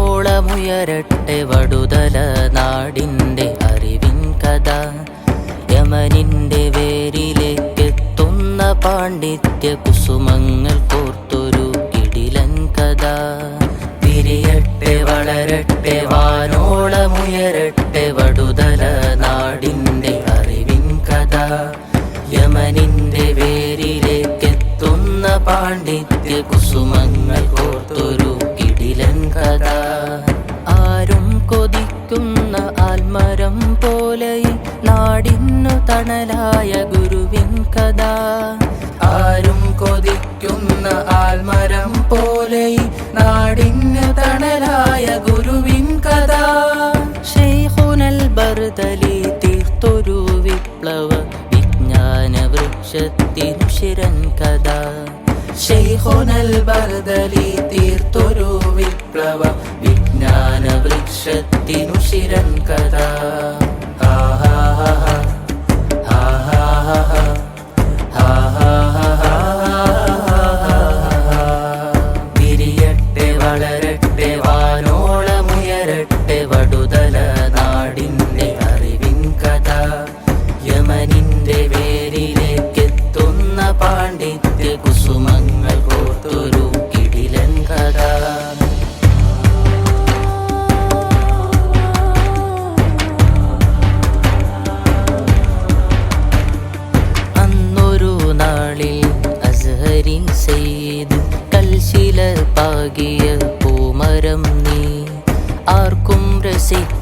വാനോളമുയരട്ടെ വടുതല നാടിന്റെ അറിവിൻ കഥ യമനിന്റെ വേരിലേക്കെത്തുന്ന പാണ്ഡിത്യ കുസുമങ്ങൾ കോർത്തൊരു കിടിലൻ കഥ. തിരിയട്ടെ വളരട്ടെ വാനോളമുയരട്ടെ വടുതല നാടിന്റെ അറിവിൻ കഥ. യമനിന്റെ വേരിലേക്കെത്തുന്ന പാണ്ഡിത്യ കുസുമങ്ങൾ കോർത്തൊരു കിടിലൻ കഥ. ആരും കൊതിക്കുന്ന ആൽമരം പോലെ തണലായ ഗുരുവിൻ കഥ. ആരും കൊതിക്കുന്ന ആൽമരം പോലെ നാടിന് തണലായ ഗുരുവിൻ കഥ. ഷെയ്ഖുനൽ ബർദലി തീർത്തൊരു വിപ്ലവ വിജ്ഞാന വൃക്ഷത്തിനു ശിരൻ കഥ. ഷെയ്ഖുനൽ ബർദലി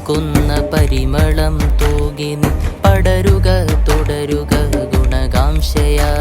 രസിക്കുന്ന പരിമളം തൂകി പടരുക തുടരുക ഗുണകാംക്ഷയാ.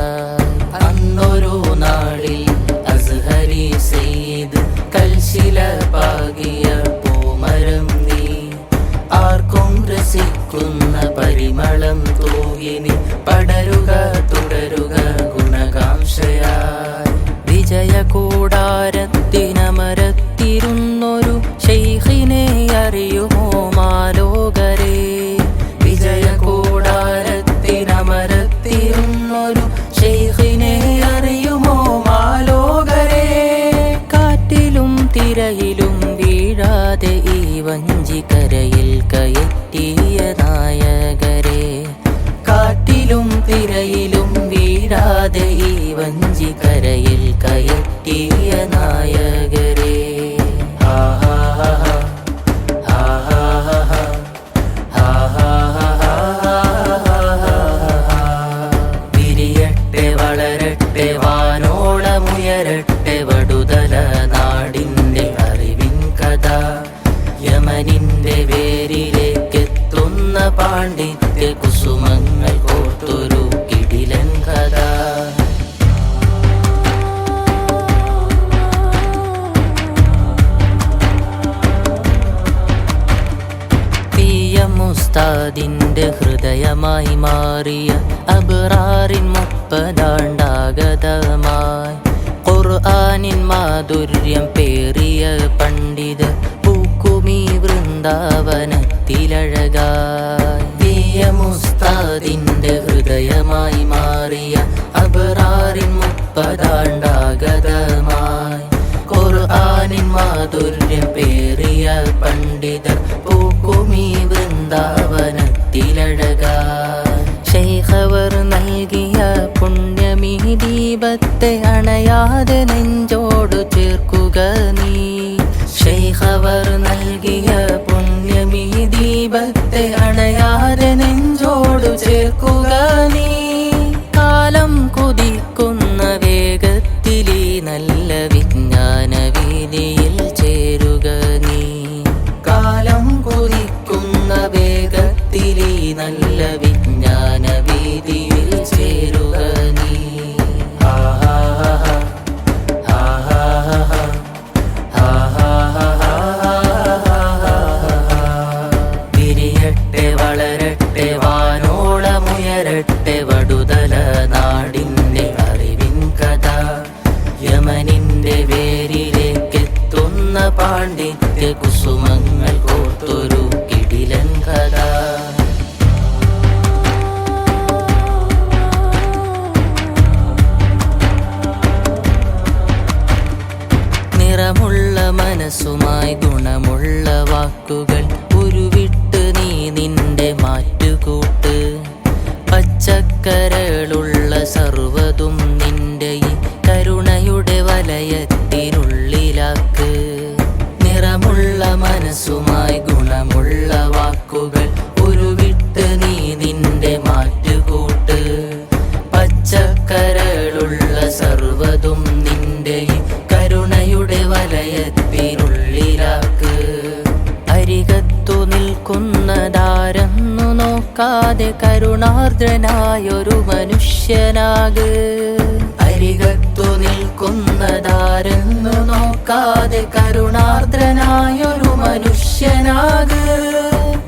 തിരയിലും വീഴാതെ ഈ വഞ്ചിക്കരയിൽ കയറ്റിയ നായകരെ. കാറ്റിലും തിരയിലും വീഴാതെ ഈ വഞ്ചിക്കരയിൽ കയറ്റിയ നായകരെ. യമനിന്റെ വേരിലേക്കെത്തുന്ന പാണ്ഡിത്യ കുസുമങ്ങൾ കോർത്തൊരു കിടിലൻ കഥ. മുസ്താദിന്റെ ഹൃദയമായി മാറിയ അബ്റാറിൻ മുപ്പതാണ്ടാഗതമായി. ഖുർആനിൻ മാധുര്യം വൃന്ദാവനത്തിലഴകായി. മുസ്താദിന്റെ ഹൃദയമായി മാറിയ അബറാറിൻ മുപ്പതാണ്ടാഗതമായി. ഖുർആനിൻ മാധുര്യം പേറിയ പണ്ഡിതർ പൂക്കുമീ വൃന്ദാവനത്തിലഴകാൻ. ശൈഖവർ നൽകിയ പുണ്യമീ ദീപത്തെ അണയാതെ നെഞ്ചോട് ചേർക്കുക നീ. ശൈഖവർ നൽകിയ പുണ്യമീ ദീപത്തെ അണയാതെ നെഞ്ചോട് ചേർക്കുക നീ. படுத? നോക്കാതെ കരുണാർദ്രനായൊരു മനുഷ്യനാക്. അരികത്തു നിൽക്കുന്നതാരെന്നു നോക്കാതെ കരുണാർദ്രനായൊരു മനുഷ്യനാക്.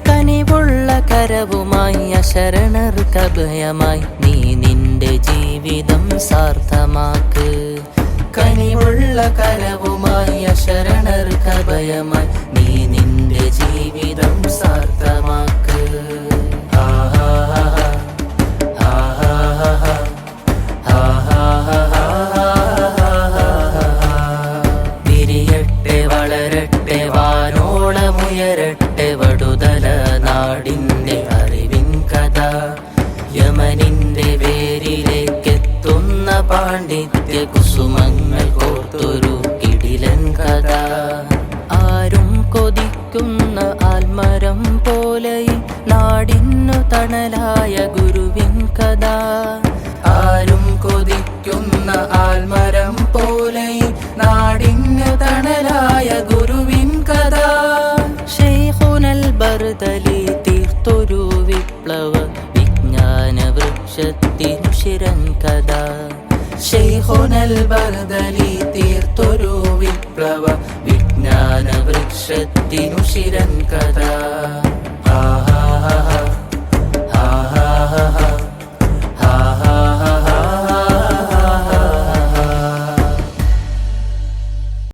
കനിവുള്ള കരവുമായി അശരണർ കഭയമായി നീ നിന്റെ ജീവിതം സാർത്ഥമാക്ക്. കനിവുള്ള കരവുമായി അശരണർ കഭയമായി നീ നിന്റെ ജീവിതം സാർത്ഥമാക്ക് വടുതല നാടിന്റെ അറിവിൻ കഥ. യമനിന്റെ വേരിലേക്കെത്തുന്ന പാണ്ഡിത്യ കുസുമങ്ങൾ കോർത്തൊരു കിടിലൻ കഥ. ആരും കൊതിക്കുന്ന ആൽമരം പോലെ നാടിന്നു തണലായ ഗുരുവിൻ കഥ. ആരും കൊതിക്കുന്ന ആൽമരം മിന്നൽ ബർദലി തീർത്തൊരു വിപ്ലവ വിജ്ഞാന വൃക്ഷത്തിനു ശിരൻ കഥ. ആ